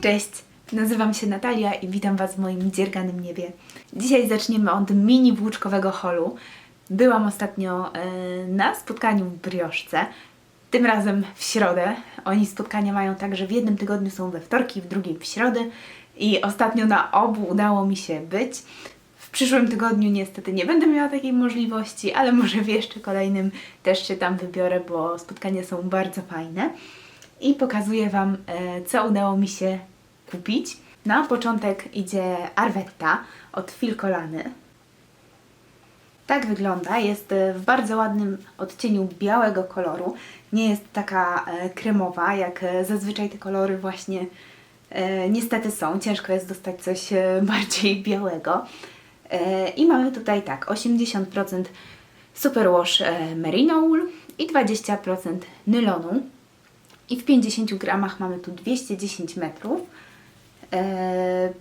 Cześć, nazywam się Natalia i witam Was w moim dzierganym niebie. Dzisiaj zaczniemy od mini włóczkowego holu. Byłam ostatnio e, na spotkaniu w Brioszce, tym razem w środę. Oni spotkania mają tak, że w jednym tygodniu są we wtorki, w drugim w środę i ostatnio na obu udało mi się być. W przyszłym tygodniu niestety nie będę miała takiej możliwości, ale może w jeszcze kolejnym też się tam wybiorę, bo spotkania są bardzo fajne. I pokazuję Wam, e, co udało mi się kupić. Na początek idzie Arvetta od Filkolany. Tak wygląda. Jest e, w bardzo ładnym odcieniu białego koloru. Nie jest taka e, kremowa, jak e, zazwyczaj te kolory właśnie niestety są. Ciężko jest dostać coś bardziej białego. I mamy tutaj tak, 80% superwash merino wool i 20% nylonu. I w 50 gramach mamy tu 210 metrów. E,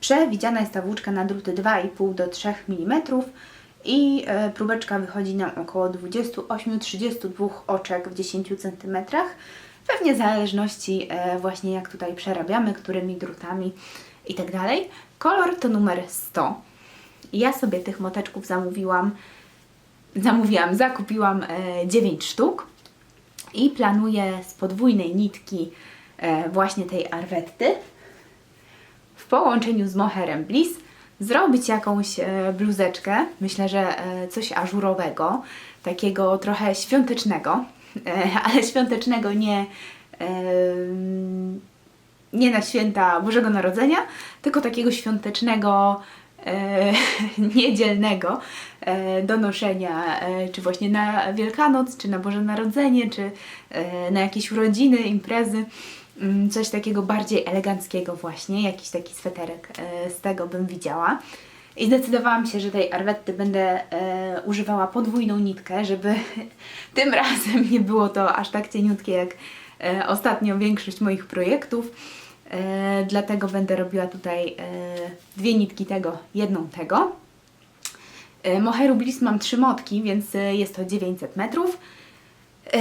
przewidziana jest ta włóczka na druty 2,5 do 3 mm i e, próbeczka wychodzi nam około 28-32 oczek w 10 cm. Pewnie w zależności e, właśnie jak tutaj przerabiamy, którymi drutami i tak. Kolor to numer 100. Ja sobie tych moteczków zamówiłam, zamówiłam, zakupiłam e, 9 sztuk i planuję z podwójnej nitki właśnie tej arwetty połączeniu z moherem Bliss zrobić jakąś e, bluzeczkę, myślę, że e, coś ażurowego, takiego trochę świątecznego, e, ale świątecznego nie, nie na święta Bożego Narodzenia, tylko takiego świątecznego, niedzielnego do noszenia, czy właśnie na Wielkanoc, czy na Boże Narodzenie, czy na jakieś urodziny, imprezy. Mm, Coś takiego bardziej eleganckiego właśnie, jakiś taki sweterek e, z tego bym widziała. I zdecydowałam się, że tej arwetty będę e, używała podwójną nitkę, żeby tym razem nie było to aż tak cieniutkie jak e, ostatnio większość moich projektów. Dlatego będę robiła tutaj dwie nitki tego, jedną tego. Moheru Bliss mam trzy motki, więc jest to 900 metrów. E,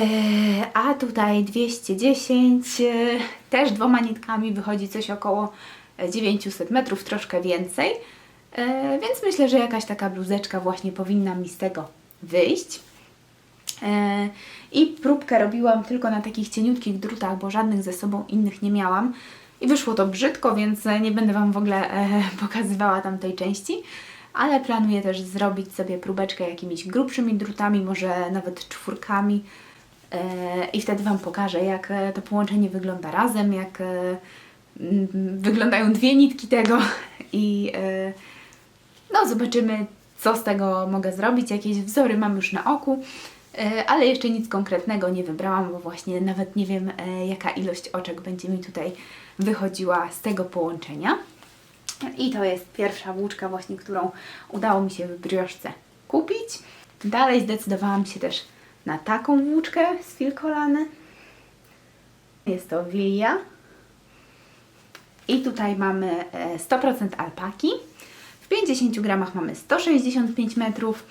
A tutaj 210, e, też dwoma nitkami wychodzi coś około 900 metrów, troszkę więcej. E, Więc myślę, że jakaś taka bluzeczka właśnie powinna mi z tego wyjść. I próbkę robiłam tylko na takich cieniutkich drutach, bo żadnych ze sobą innych nie miałam. I wyszło to brzydko, więc nie będę Wam w ogóle pokazywała tamtej części. Ale planuję też zrobić sobie próbeczkę jakimiś grubszymi drutami, może nawet czwórkami. E, I wtedy Wam pokażę, jak e, to połączenie wygląda razem, jak e, wyglądają dwie nitki tego i no zobaczymy, co z tego mogę zrobić. Jakieś wzory mam już na oku, ale jeszcze nic konkretnego nie wybrałam, bo właśnie nawet nie wiem, jaka ilość oczek będzie mi tutaj wychodziła z tego połączenia. I to jest pierwsza włóczka właśnie, którą udało mi się w brioszce kupić. Dalej zdecydowałam się też na taką włóczkę z Filkolany. Jest to Wilia. I tutaj mamy e, 100% alpaki. W 50 gramach mamy 165 metrów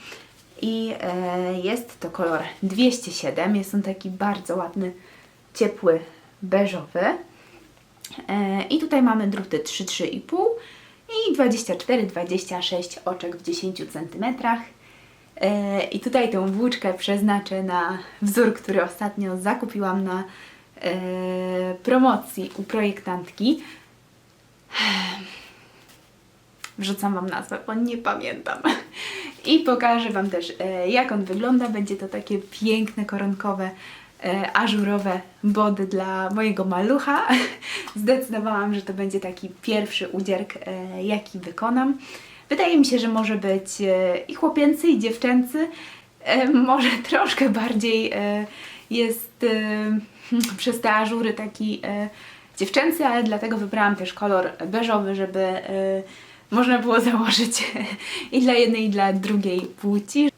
i e, jest to kolor 207. Jest on taki bardzo ładny, ciepły, beżowy. E, I tutaj mamy druty 3-3,5 i 24-26 oczek w 10 cm. E, I tutaj tę włóczkę przeznaczę na wzór, który ostatnio zakupiłam na e, promocji u projektantki. Wrzucam Wam nazwę, bo nie pamiętam. I pokażę Wam też, e, jak on wygląda. Będzie to takie piękne, koronkowe, ażurowe body dla mojego malucha. Zdecydowałam, że to będzie taki pierwszy udzierk, jaki wykonam. Wydaje mi się, że może być e, i chłopięcy, i dziewczęcy. E, Może troszkę bardziej e, jest przez te ażury taki dziewczęcy, ale dlatego wybrałam też kolor beżowy, żeby można było założyć i dla jednej, i dla drugiej płci.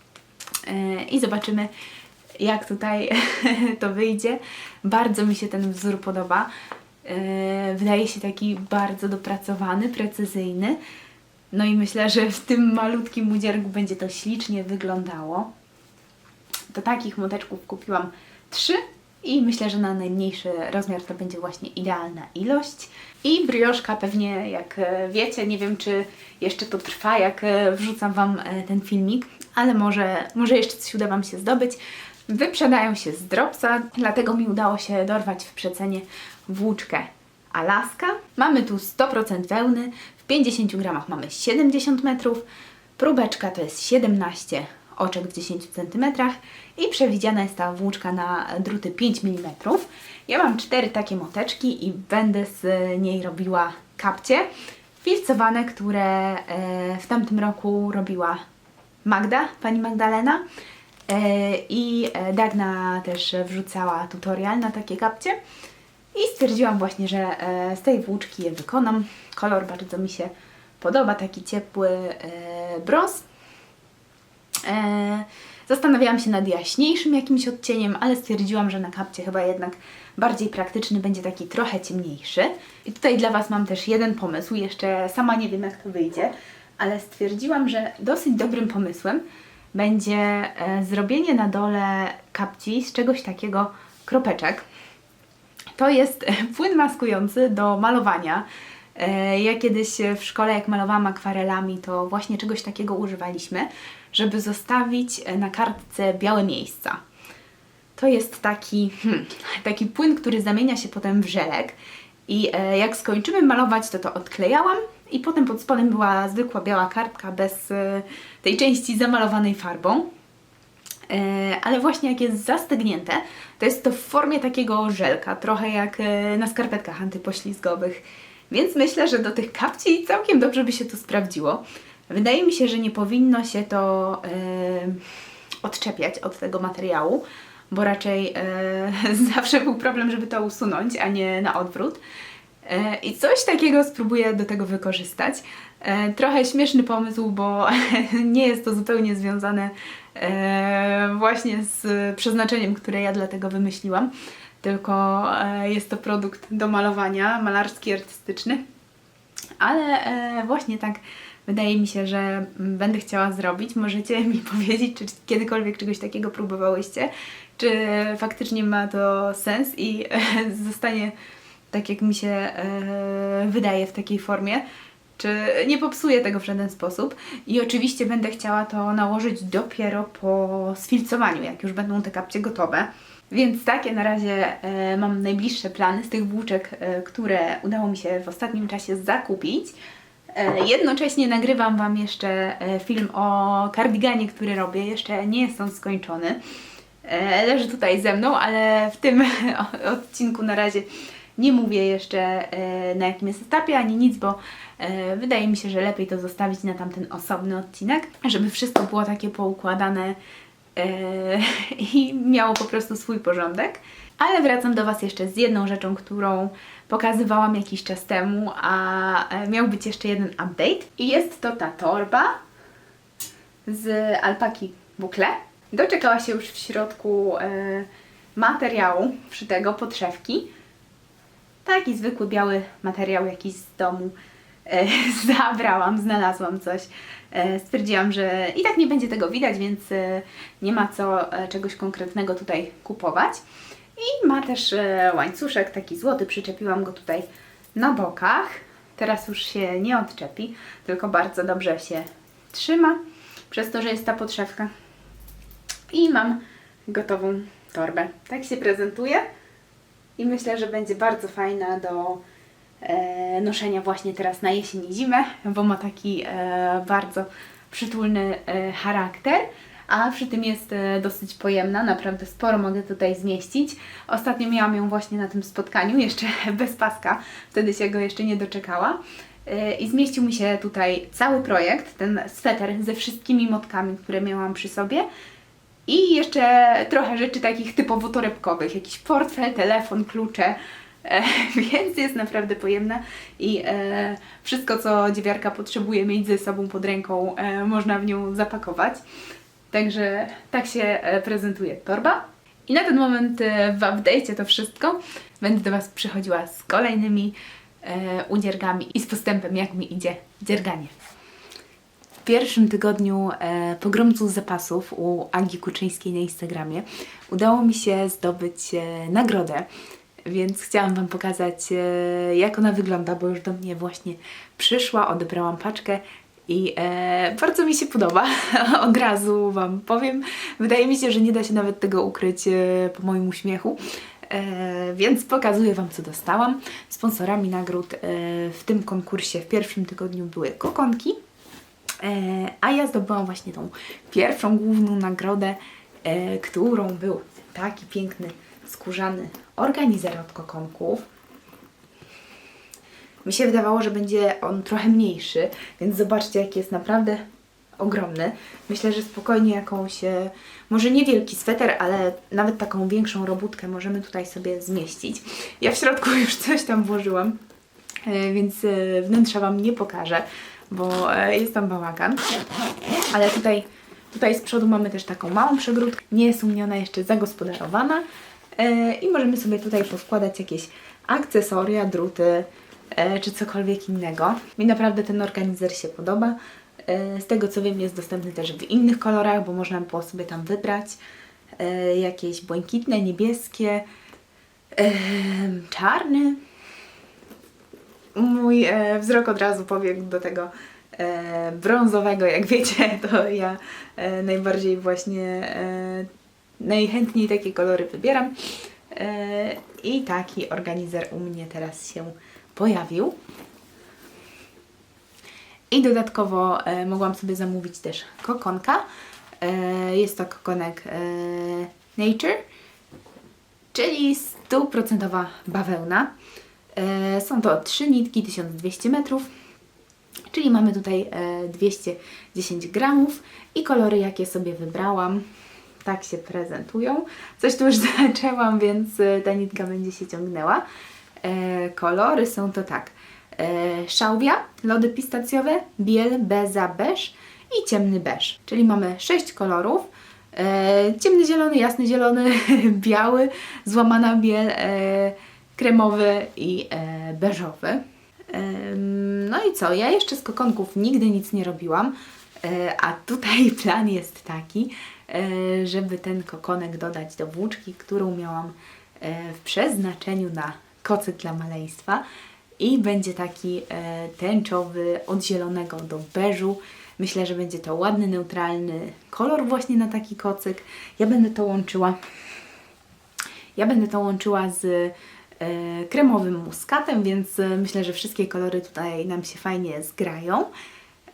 I zobaczymy, jak tutaj to wyjdzie. Bardzo mi się ten wzór podoba. Wydaje się taki bardzo dopracowany, precyzyjny. No i myślę, że w tym malutkim udzierku będzie to ślicznie wyglądało. Do takich moteczków kupiłam trzy I myślę, że na najmniejszy rozmiar to będzie właśnie idealna ilość. I brioszka pewnie, jak e, wiecie, nie wiem czy jeszcze to trwa, jak e, wrzucam Wam e, ten filmik, ale może, może jeszcze coś uda Wam się zdobyć. Wyprzedają się z Dropsa, dlatego mi udało się dorwać w przecenie włóczkę Alaska. Mamy tu 100% wełny, w 50 gramach mamy 70 metrów, próbeczka to jest 17 oczek w 10 cm i przewidziana jest ta włóczka na druty 5 mm. Ja mam cztery takie moteczki i będę z niej robiła kapcie filcowane, które e, w tamtym roku robiła Magda, pani Magdalena. E, I e, Dagna też wrzucała tutorial na takie kapcie. I stwierdziłam właśnie, że e, z tej włóczki je wykonam. Kolor bardzo mi się podoba, taki ciepły e, brąz. E, Zastanawiałam się nad jaśniejszym jakimś odcieniem, ale stwierdziłam, że na kapcie chyba jednak bardziej praktyczny będzie taki trochę ciemniejszy. I tutaj dla Was mam też jeden pomysł, jeszcze sama nie wiem jak to wyjdzie, ale stwierdziłam, że dosyć dobrym pomysłem będzie zrobienie na dole kapci z czegoś takiego kropeczek. To jest płyn maskujący do malowania. E, Ja kiedyś w szkole, jak malowałam akwarelami, to właśnie czegoś takiego używaliśmy, żeby zostawić na kartce białe miejsca. To jest taki, hmm, taki płyn, który zamienia się potem w żelek. I e, jak skończymy malować, to to odklejałam i potem pod spodem była zwykła biała kartka bez e, tej części zamalowanej farbą. E, ale właśnie jak jest zastygnięte, to jest to w formie takiego żelka, trochę jak e, na skarpetkach antypoślizgowych. Więc myślę, że do tych kapci całkiem dobrze by się to sprawdziło. Wydaje mi się, że nie powinno się to e, odczepiać od tego materiału, bo raczej zawsze był problem, żeby to usunąć, a nie na odwrót. I coś takiego spróbuję do tego wykorzystać. E, Trochę śmieszny pomysł, bo nie jest to zupełnie związane e, właśnie z przeznaczeniem, które ja dla tego wymyśliłam, tylko e, jest to produkt do malowania, malarski, artystyczny. Ale właśnie tak wydaje mi się, że będę chciała zrobić. Możecie mi powiedzieć, czy kiedykolwiek czegoś takiego próbowałyście, czy faktycznie ma to sens i zostanie tak, jak mi się wydaje w takiej formie. Czy nie popsuję tego w żaden sposób. I oczywiście będę chciała to nałożyć dopiero po sfilcowaniu, jak już będą te kapcie gotowe. Więc takie na razie e, mam najbliższe plany z tych włóczek, e, które udało mi się w ostatnim czasie zakupić. E, jednocześnie nagrywam Wam jeszcze e, film o kardiganie, który robię. Jeszcze nie jest on skończony. E, leży tutaj ze mną, ale w tym odcinku na razie nie mówię jeszcze e, na jakim jest etapie ani nic, bo e, wydaje mi się, że lepiej to zostawić na tamten osobny odcinek, żeby wszystko było takie poukładane e, i miało po prostu swój porządek. Ale wracam do Was jeszcze z jedną rzeczą, którą pokazywałam jakiś czas temu, a miał być jeszcze jeden update. I jest to ta torba z alpaki bukle. Doczekała się już w środku materiału szytego, podszewki. Taki zwykły biały materiał jakiś z domu e, zabrałam, znalazłam coś. E, stwierdziłam, że i tak nie będzie tego widać, więc e, nie ma co e, czegoś konkretnego tutaj kupować. I ma też e, łańcuszek taki złoty, przyczepiłam go tutaj na bokach. Teraz już się nie odczepi, tylko bardzo dobrze się trzyma, przez to, że jest ta podszewka. I mam gotową torbę. Tak się prezentuje i myślę, że będzie bardzo fajna do e, noszenia właśnie teraz na jesień i zimę, bo ma taki e, bardzo przytulny e, charakter, a przy tym jest e, dosyć pojemna, naprawdę sporo mogę tutaj zmieścić. Ostatnio miałam ją właśnie na tym spotkaniu, jeszcze bez paska, wtedy się go jeszcze nie doczekała. E, I zmieścił mi się tutaj cały projekt, ten sweter ze wszystkimi motkami, które miałam przy sobie. I jeszcze trochę rzeczy takich typowo torebkowych, jakiś portfel, telefon, klucze, e, więc jest naprawdę pojemna i e, wszystko, co dziewiarka potrzebuje mieć ze sobą pod ręką, e, można w nią zapakować. Także tak się e, prezentuje torba. I na ten moment e, w update'cie to wszystko. Będę do Was przychodziła z kolejnymi e, udziergami i z postępem, jak mi idzie dzierganie. W pierwszym tygodniu e, pogromców zapasów u Agi Kuczyńskiej na Instagramie udało mi się zdobyć e, nagrodę, więc chciałam Wam pokazać, e, jak ona wygląda, bo już do mnie właśnie przyszła, odebrałam paczkę i e, bardzo mi się podoba. Od razu Wam powiem. Wydaje mi się, że nie da się nawet tego ukryć e, po moim uśmiechu. E, więc pokazuję Wam, co dostałam. Sponsorami nagród e, w tym konkursie w pierwszym tygodniu były kokonki. E, a ja zdobyłam właśnie tą pierwszą główną nagrodę, e, którą był taki piękny, skórzany organizer od kokonków. Mi się wydawało, że będzie on trochę mniejszy, więc zobaczcie, jaki jest naprawdę ogromny. Myślę, że spokojnie jakąś, może niewielki sweter, ale nawet taką większą robótkę możemy tutaj sobie zmieścić. Ja w środku już coś tam włożyłam, e, więc wnętrza Wam nie pokażę, bo e, jest tam bałagan. Ale tutaj, tutaj z przodu mamy też taką małą przegródkę. Nie jest u mnie ona jeszcze zagospodarowana. E, I możemy sobie tutaj poskładać jakieś akcesoria, druty e, czy cokolwiek innego. Mi naprawdę ten organizer się podoba. Z tego co wiem jest dostępny też w innych kolorach, bo można było sobie tam wybrać jakieś błękitne, niebieskie, czarny. Mój e, wzrok od razu pobiegł do tego e, brązowego, jak wiecie, to ja e, najbardziej właśnie e, najchętniej takie kolory wybieram. E, I taki organizer u mnie teraz się pojawił. I dodatkowo e, mogłam sobie zamówić też kokonka. E, jest to kokonek e, Nature, czyli stuprocentowa bawełna. E, są to trzy nitki, 1200 metrów, czyli mamy tutaj e, 210 gramów i kolory, jakie sobie wybrałam, tak się prezentują. Coś tu już zaczęłam, więc e, ta nitka będzie się ciągnęła. E, kolory są to tak. E, szałwia, lody pistacjowe, biel, beza, beż i ciemny beż. Czyli mamy sześć kolorów. E, ciemny zielony, jasny zielony, biały, złamana biel, e, kremowy i e, beżowy. No i co? Ja jeszcze z kokonków nigdy nic nie robiłam, e, a tutaj plan jest taki, e, żeby ten kokonek dodać do włóczki, którą miałam e, w przeznaczeniu na kocyk dla maleństwa i będzie taki tęczowy, od zielonego do beżu. Myślę, że będzie to ładny, neutralny kolor właśnie na taki kocyk. Ja będę to łączyła ja będę to łączyła z kremowym muskatem, więc e, myślę, że wszystkie kolory tutaj nam się fajnie zgrają.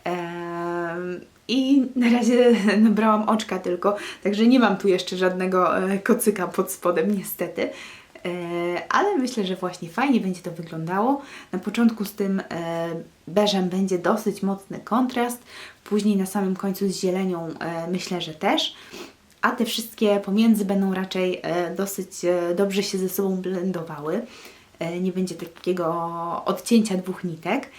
Em, I na razie nabrałam oczka tylko, także nie mam tu jeszcze żadnego e, kocyka pod spodem niestety. E, Ale myślę, że właśnie fajnie będzie to wyglądało. Na początku z tym e, beżem będzie dosyć mocny kontrast, później na samym końcu z zielenią e, myślę, że też a te wszystkie pomiędzy będą raczej e, dosyć e, dobrze się ze sobą blendowały. E, Nie będzie takiego odcięcia dwóch nitek,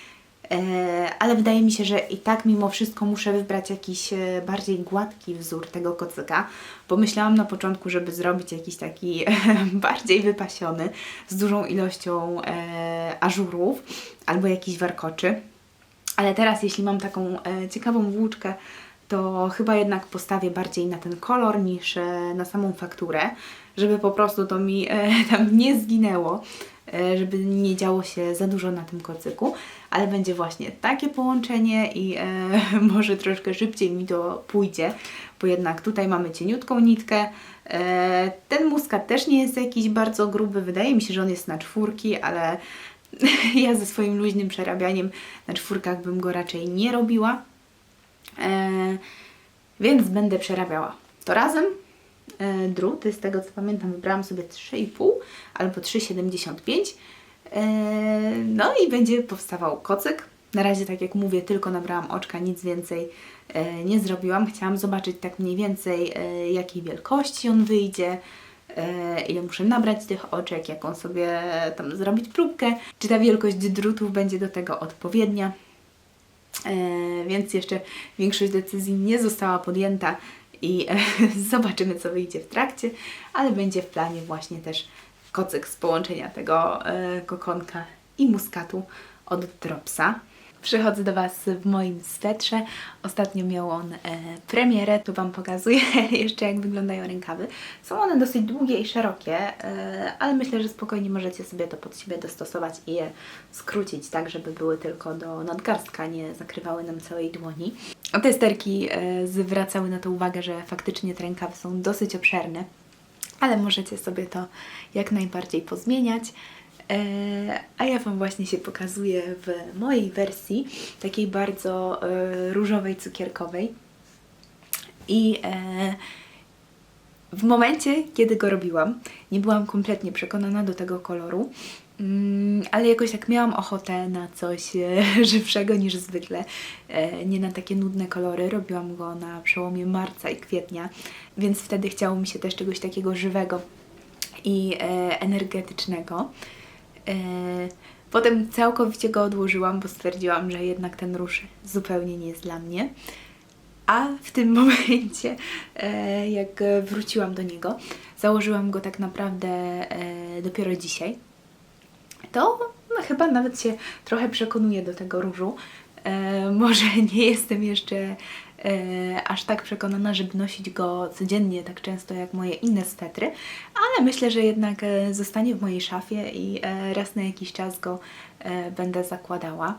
ale wydaje mi się, że i tak mimo wszystko muszę wybrać jakiś bardziej gładki wzór tego kocyka, bo myślałam na początku, żeby zrobić jakiś taki bardziej wypasiony, z dużą ilością ażurów albo jakiś warkoczy. Ale teraz, jeśli mam taką ciekawą włóczkę, to chyba jednak postawię bardziej na ten kolor niż e, na samą fakturę, żeby po prostu to mi e, tam nie zginęło, e, żeby nie działo się za dużo na tym kocyku, ale będzie właśnie takie połączenie i może troszkę szybciej mi to pójdzie, bo jednak tutaj mamy cieniutką nitkę. Ten muskat też nie jest jakiś bardzo gruby, wydaje mi się, że on jest na czwórki, ale ja ze swoim luźnym przerabianiem na czwórkach bym go raczej nie robiła. E, więc będę przerabiała to razem. E, druty, z tego co pamiętam, wybrałam sobie 3,5 albo 3,75. E, no i będzie powstawał kocyk. Na razie, tak jak mówię, tylko nabrałam oczka, nic więcej nie zrobiłam. Chciałam zobaczyć tak mniej więcej, jakiej wielkości on wyjdzie, ile muszę nabrać tych oczek, jaką sobie tam zrobić próbkę, czy ta wielkość drutów będzie do tego odpowiednia. E, więc jeszcze większość decyzji nie została podjęta i e, zobaczymy, co wyjdzie w trakcie, ale będzie w planie właśnie też kocyk z połączenia tego e, kokonka i muskatu od Dropsa. Przychodzę do Was w moim swetrze. Ostatnio miał on e, premierę. Tu Wam pokazuję jeszcze, jak wyglądają rękawy. Są one dosyć długie i szerokie, e, ale myślę, że spokojnie możecie sobie to pod siebie dostosować i je skrócić tak, żeby były tylko do nadgarstka, nie zakrywały nam całej dłoni. A te sterki e, zwracały na to uwagę, że faktycznie te rękawy są dosyć obszerne, ale możecie sobie to jak najbardziej pozmieniać. E, A ja Wam właśnie się pokazuję w mojej wersji, takiej bardzo e, różowej, cukierkowej. I e, w momencie, kiedy go robiłam, nie byłam kompletnie przekonana do tego koloru, mm, ale jakoś tak miałam ochotę na coś żywszego niż zwykle, nie na takie nudne kolory. Robiłam go na przełomie marca i kwietnia, więc wtedy chciało mi się też czegoś takiego żywego i energetycznego. E, Potem całkowicie go odłożyłam, bo stwierdziłam, że jednak ten róż zupełnie nie jest dla mnie. A w tym momencie, e, jak wróciłam do niego, założyłam go tak naprawdę e, dopiero dzisiaj. To no, chyba nawet się trochę przekonuję do tego różu. Może nie jestem jeszcze aż tak przekonana, żeby nosić go codziennie tak często jak moje inne swetry, ale myślę, że jednak e, zostanie w mojej szafie i e, raz na jakiś czas go e, będę zakładała.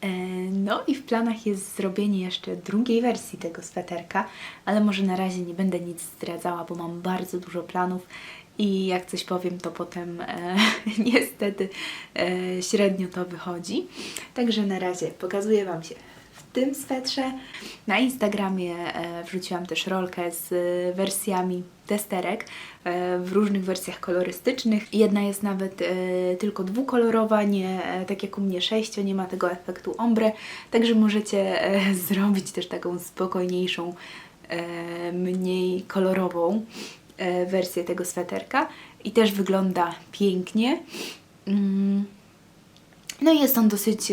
E, No i w planach jest zrobienie jeszcze drugiej wersji tego sweterka, ale może na razie nie będę nic zdradzała, bo mam bardzo dużo planów i jak coś powiem, to potem e, niestety e, średnio to wychodzi. Także na razie pokazuję Wam się tym swetrze. Na Instagramie e, wrzuciłam też rolkę z e, wersjami testerek e, w różnych wersjach kolorystycznych. Jedna jest nawet tylko dwukolorowa, nie tak jak u mnie sześcio, nie ma tego efektu ombre, także możecie zrobić też taką spokojniejszą, mniej kolorową wersję tego sweterka i też wygląda pięknie. Mm. No i jest on dosyć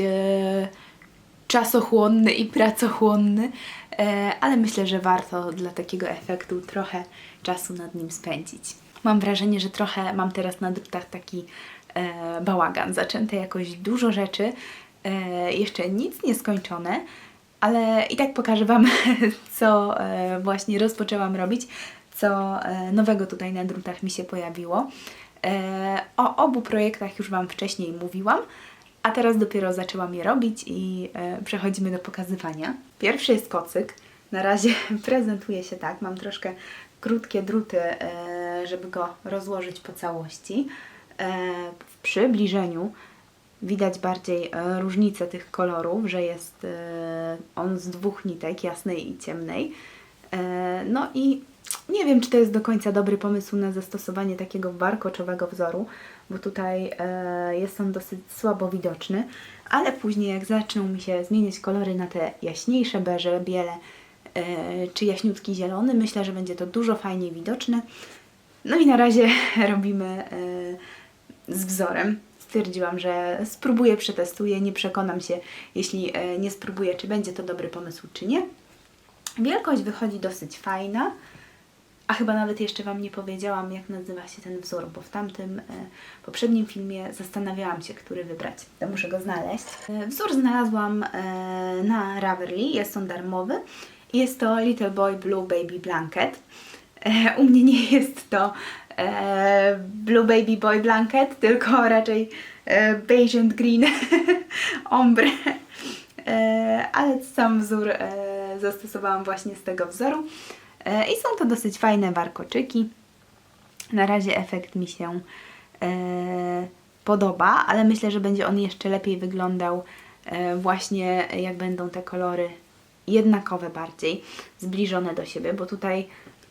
czasochłonny i pracochłonny, e, ale myślę, że warto dla takiego efektu trochę czasu nad nim spędzić. Mam wrażenie, że trochę mam teraz na drutach taki e, bałagan. Zaczęte jakoś dużo rzeczy, e, jeszcze nic nie skończone, ale i tak pokażę Wam, co właśnie rozpoczęłam robić, co nowego tutaj na drutach mi się pojawiło. O obu projektach już Wam wcześniej mówiłam, a teraz dopiero zaczęłam je robić i e, przechodzimy do pokazywania. Pierwszy jest kocyk. Na razie prezentuje się tak. Mam troszkę krótkie druty, e, żeby go rozłożyć po całości. E, w przybliżeniu widać bardziej różnicę tych kolorów, że jest on z dwóch nitek, jasnej i ciemnej. No i nie wiem, czy to jest do końca dobry pomysł na zastosowanie takiego warkoczowego wzoru, bo tutaj e, jest on dosyć słabo widoczny, ale później jak zaczną mi się zmieniać kolory na te jaśniejsze beże, biele e, czy jaśniutki zielony, myślę, że będzie to dużo fajniej widoczne. No i na razie robimy e, z wzorem. Stwierdziłam, że spróbuję, przetestuję, nie przekonam się, jeśli e, nie spróbuję, czy będzie to dobry pomysł, czy nie. Wielkość wychodzi dosyć fajna, a chyba nawet jeszcze Wam nie powiedziałam, jak nazywa się ten wzór, bo w tamtym e, poprzednim filmie zastanawiałam się, który wybrać. To muszę go znaleźć. E, wzór znalazłam e, na Ravelry, jest on darmowy. Jest to Little Boy Blue Baby Blanket. E, u mnie nie jest to e, Blue Baby Boy Blanket, tylko raczej e, Beige and Green Ombre. E, ale sam wzór e, zastosowałam właśnie z tego wzoru. E, I są to dosyć fajne warkoczyki. Na razie efekt mi się e, podoba, ale myślę, że będzie on jeszcze lepiej wyglądał e, właśnie jak będą te kolory jednakowe bardziej, zbliżone do siebie, bo tutaj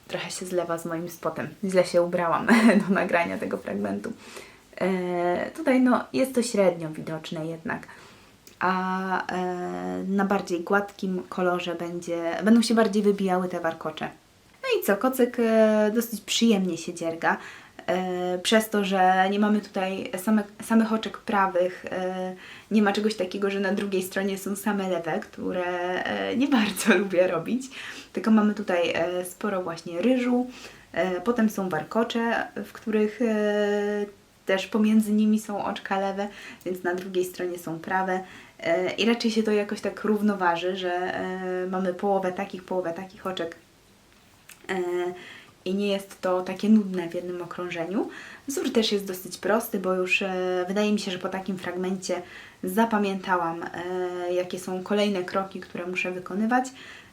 trochę się zlewa z moim spotem. Źle się ubrałam do nagrania tego fragmentu. Tutaj no, jest to średnio widoczne jednak, a e, na bardziej gładkim kolorze będzie, będą się bardziej wybijały te warkocze. No i co, kocyk e, dosyć przyjemnie się dzierga. E, przez to, że nie mamy tutaj same, samych oczek prawych, nie ma czegoś takiego, że na drugiej stronie są same lewe, które nie bardzo lubię robić. Tylko mamy tutaj sporo właśnie ryżu, potem są warkocze, w których też pomiędzy nimi są oczka lewe, więc na drugiej stronie są prawe. E, I raczej się to jakoś tak równoważy, że e, mamy połowę takich, połowę takich oczek E, i nie jest to takie nudne w jednym okrążeniu. Wzór też jest dosyć prosty, bo już wydaje mi się, że po takim fragmencie zapamiętałam, jakie są kolejne kroki, które muszę wykonywać.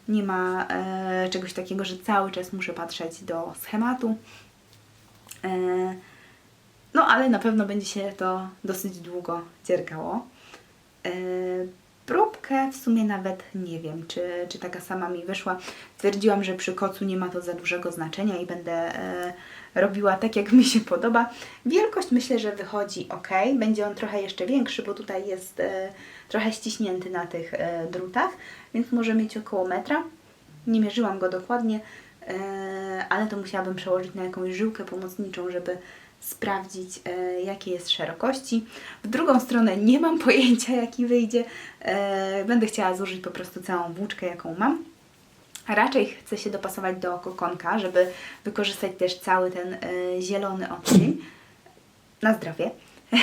Nie ma czegoś takiego, że cały czas muszę patrzeć do schematu. No, ale na pewno będzie się to dosyć długo dziergało. E, Próbkę w sumie nawet nie wiem, czy, czy taka sama mi wyszła. Stwierdziłam, że przy kocu nie ma to za dużego znaczenia i będę e, robiła tak, jak mi się podoba. Wielkość myślę, że wychodzi ok. Będzie on trochę jeszcze większy, bo tutaj jest e, trochę ściśnięty na tych e, drutach, więc może mieć około metra. Nie mierzyłam go dokładnie, e, ale to musiałabym przełożyć na jakąś żyłkę pomocniczą, żeby sprawdzić, e, jakie jest szerokości. W drugą stronę nie mam pojęcia, jaki wyjdzie. E, będę chciała zużyć po prostu całą włóczkę, jaką mam. Raczej chcę się dopasować do kokonka, żeby wykorzystać też cały ten e, zielony odcień. Na zdrowie.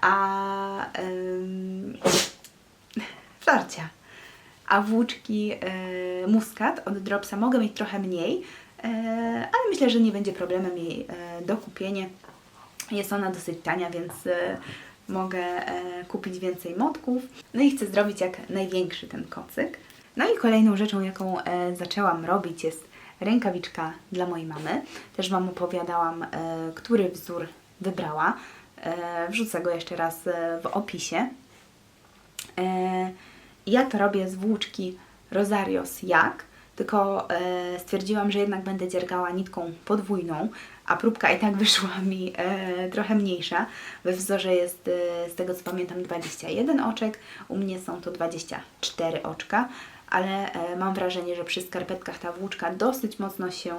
A florcia. A włóczki e, muskat od Dropsa mogę mieć trochę mniej, ale myślę, że nie będzie problemem jej e, dokupienie. Jest ona dosyć tania, więc e, mogę e, kupić więcej motków. No i chcę zrobić jak największy ten kocyk. No i kolejną rzeczą, jaką e, zaczęłam robić jest rękawiczka dla mojej mamy. Też Wam opowiadałam, e, który wzór wybrała. E, wrzucę go jeszcze raz e, w opisie. E, ja to robię z włóczki Rosarios Jak, tylko e, stwierdziłam, że jednak będę dziergała nitką podwójną, a próbka i tak wyszła mi e, trochę mniejsza. We wzorze jest, e, z tego co pamiętam, 21 oczek, u mnie są to 24 oczka, ale mam wrażenie, że przy skarpetkach ta włóczka dosyć mocno się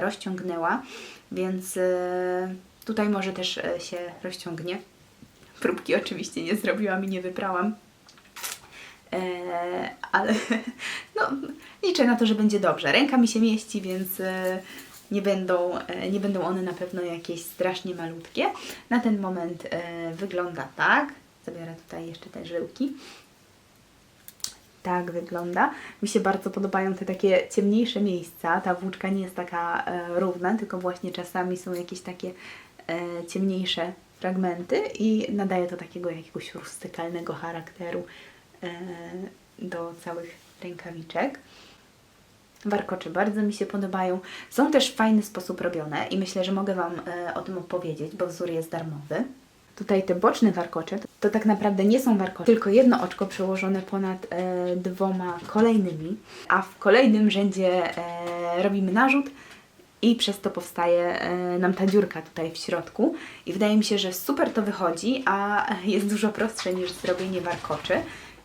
rozciągnęła, więc tutaj może też się rozciągnie. Próbki oczywiście nie zrobiłam i nie wyprałam. E, ale no, liczę na to, że będzie dobrze. Ręka mi się mieści, więc e, nie będą, e, nie będą one na pewno jakieś strasznie malutkie. Na ten moment wygląda tak. Zabiorę tutaj jeszcze te żyłki. Tak wygląda. Mi się bardzo podobają te takie ciemniejsze miejsca. Ta włóczka nie jest taka równa, tylko właśnie czasami są jakieś takie ciemniejsze fragmenty i nadaje to takiego jakiegoś rustykalnego charakteru do całych rękawiczek. Warkocze bardzo mi się podobają. Są też w fajny sposób robione i myślę, że mogę Wam e, o tym opowiedzieć, bo wzór jest darmowy. Tutaj te boczne warkocze to, tak naprawdę nie są warkocze, tylko jedno oczko przełożone ponad e, dwoma kolejnymi, a w kolejnym rzędzie e, robimy narzut i przez to powstaje e, nam ta dziurka tutaj w środku. I wydaje mi się, że super to wychodzi, a jest dużo prostsze niż zrobienie warkoczy.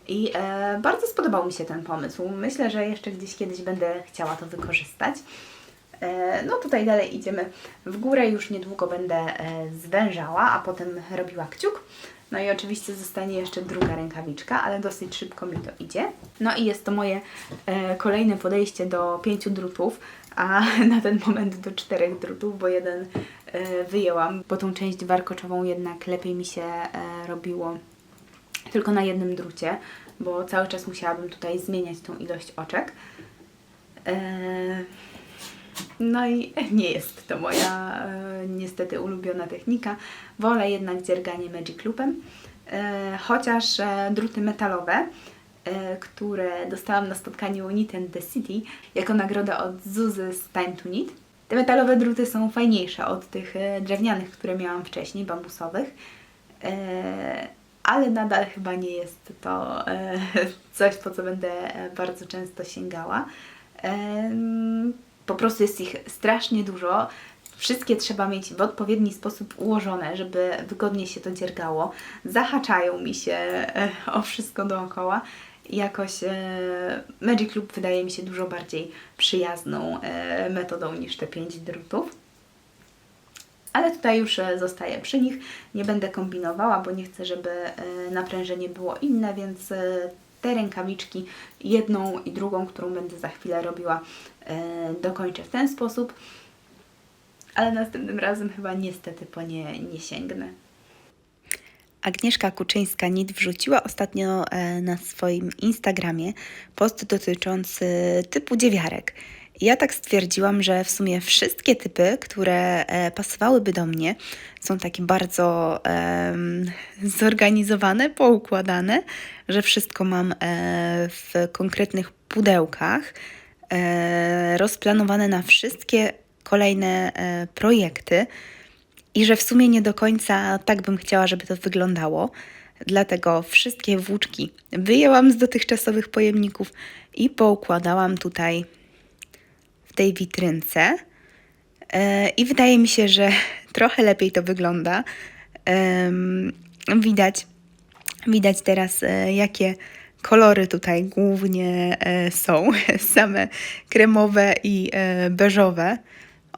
I e, bardzo spodobał mi się ten pomysł. Myślę, że jeszcze gdzieś kiedyś będę chciała to wykorzystać. E, no tutaj dalej idziemy w górę, już niedługo będę e, zwężała, a potem robiła kciuk. No i oczywiście zostanie jeszcze druga rękawiczka, ale dosyć szybko mi to idzie. No i jest to moje e, kolejne podejście do pięciu drutów, a na ten moment do czterech drutów, bo jeden e, wyjęłam, bo tą część warkoczową jednak lepiej mi się e, robiło tylko na jednym drucie, bo cały czas musiałabym tutaj zmieniać tą ilość oczek. Eee, no i nie jest to moja e, niestety ulubiona technika. Wolę jednak dzierganie Magic Loopem, e, chociaż e, druty metalowe, e, które dostałam na spotkaniu Knit and the City jako nagrodę od Zuzy z Time to Knit. Te metalowe druty są fajniejsze od tych e, drewnianych, które miałam wcześniej, bambusowych. Ale nadal chyba nie jest to e, coś, po co będę e, bardzo często sięgała. Po prostu jest ich strasznie dużo. Wszystkie trzeba mieć w odpowiedni sposób ułożone, żeby wygodnie się to dziergało. Zahaczają mi się e, o wszystko dookoła. Jakoś Magic Loop wydaje mi się dużo bardziej przyjazną metodą niż te pięć drutów. Ale tutaj już e, zostaję przy nich. Nie będę kombinowała, bo nie chcę, żeby e, naprężenie było inne, więc e, te rękawiczki, jedną i drugą, którą będę za chwilę robiła, dokończę w ten sposób. ale następnym razem chyba niestety po nie nie sięgnę. Agnieszka Kuczyńska-Nit wrzuciła ostatnio na swoim Instagramie post dotyczący typu dziewiarek. Ja tak stwierdziłam, że w sumie wszystkie typy, które e, pasowałyby do mnie, są takie bardzo em, zorganizowane, poukładane, że wszystko mam e, w konkretnych pudełkach, e, rozplanowane na wszystkie kolejne projekty i że w sumie nie do końca tak bym chciała, żeby to wyglądało. Dlatego wszystkie włóczki wyjęłam z dotychczasowych pojemników i poukładałam tutaj tej witrynce. E, I wydaje mi się, że trochę lepiej to wygląda. Widać, widać teraz, e, jakie kolory tutaj głównie e, są. Same kremowe i beżowe.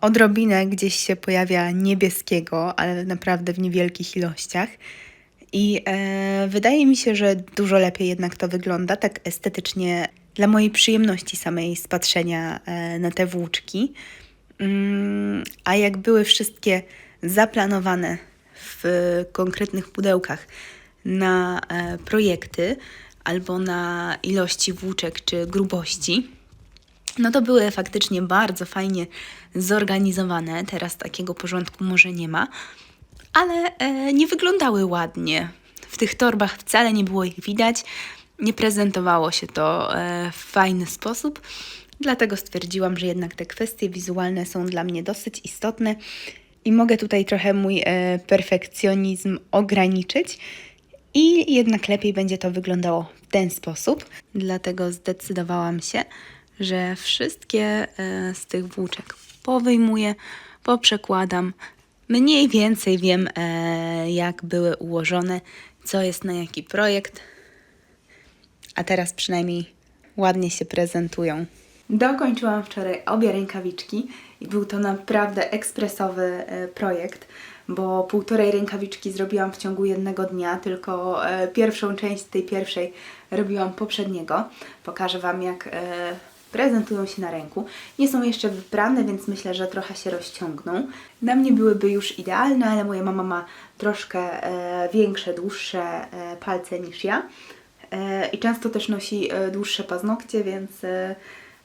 Odrobinę gdzieś się pojawia niebieskiego, ale naprawdę w niewielkich ilościach. I wydaje mi się, że dużo lepiej jednak to wygląda, tak estetycznie, dla mojej przyjemności samej z patrzenia e, na te włóczki. Mm, a jak były wszystkie zaplanowane w konkretnych pudełkach na e, projekty albo na ilości włóczek czy grubości, no to były faktycznie bardzo fajnie zorganizowane. Teraz takiego porządku może nie ma, ale e, nie wyglądały ładnie. W tych torbach wcale nie było ich widać. Nie prezentowało się to e, w fajny sposób. Dlatego stwierdziłam, że jednak te kwestie wizualne są dla mnie dosyć istotne i mogę tutaj trochę mój e, perfekcjonizm ograniczyć. I jednak lepiej będzie to wyglądało w ten sposób. Dlatego zdecydowałam się, że wszystkie e, z tych włóczek powyjmuję, poprzekładam. Mniej więcej wiem, jak były ułożone, co jest na jaki projekt. A teraz przynajmniej ładnie się prezentują. Dokończyłam wczoraj obie rękawiczki i był to naprawdę ekspresowy e, projekt, bo półtorej rękawiczki zrobiłam w ciągu jednego dnia, tylko e, pierwszą część tej pierwszej robiłam poprzedniego. Pokażę Wam, jak e, prezentują się na ręku. Nie są jeszcze wyprane, więc myślę, że trochę się rozciągną. Na mnie byłyby już idealne, ale moja mama ma troszkę większe, dłuższe palce niż ja. E, I często też nosi e, dłuższe paznokcie, więc e,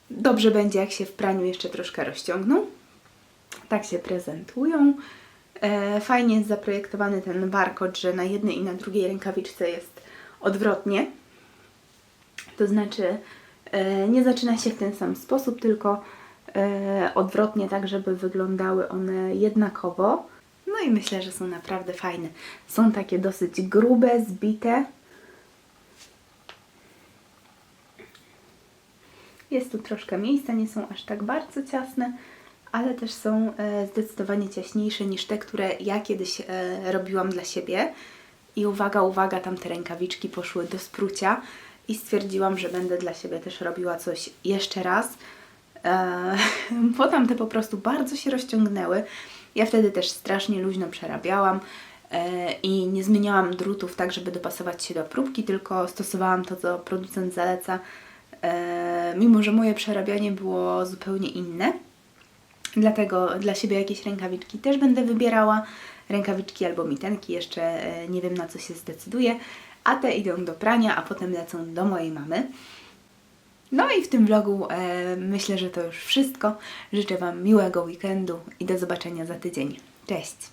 dobrze będzie, jak się w praniu jeszcze troszkę rozciągną. Tak się prezentują. Fajnie jest zaprojektowany ten barkod, że na jednej i na drugiej rękawiczce jest odwrotnie. To znaczy nie zaczyna się w ten sam sposób, tylko odwrotnie, tak żeby wyglądały one jednakowo. No i myślę, że są naprawdę fajne. Są takie dosyć grube, zbite. Jest tu troszkę miejsca, nie są aż tak bardzo ciasne, ale też są e, zdecydowanie ciaśniejsze niż te, które ja kiedyś e, robiłam dla siebie. I uwaga, uwaga, tamte rękawiczki poszły do sprucia i stwierdziłam, że będę dla siebie też robiła coś jeszcze raz. E, bo tamte po prostu bardzo się rozciągnęły. Ja wtedy też strasznie luźno przerabiałam i nie zmieniałam drutów tak, żeby dopasować się do próbki, tylko stosowałam to, co producent zaleca, mimo że moje przerabianie było zupełnie inne. Dlatego dla siebie jakieś rękawiczki też będę wybierała. Rękawiczki albo mitenki, jeszcze e, nie wiem na co się zdecyduję. A te idą do prania, a potem lecą do mojej mamy. No i w tym vlogu e, myślę, że to już wszystko. Życzę Wam miłego weekendu i do zobaczenia za tydzień. Cześć!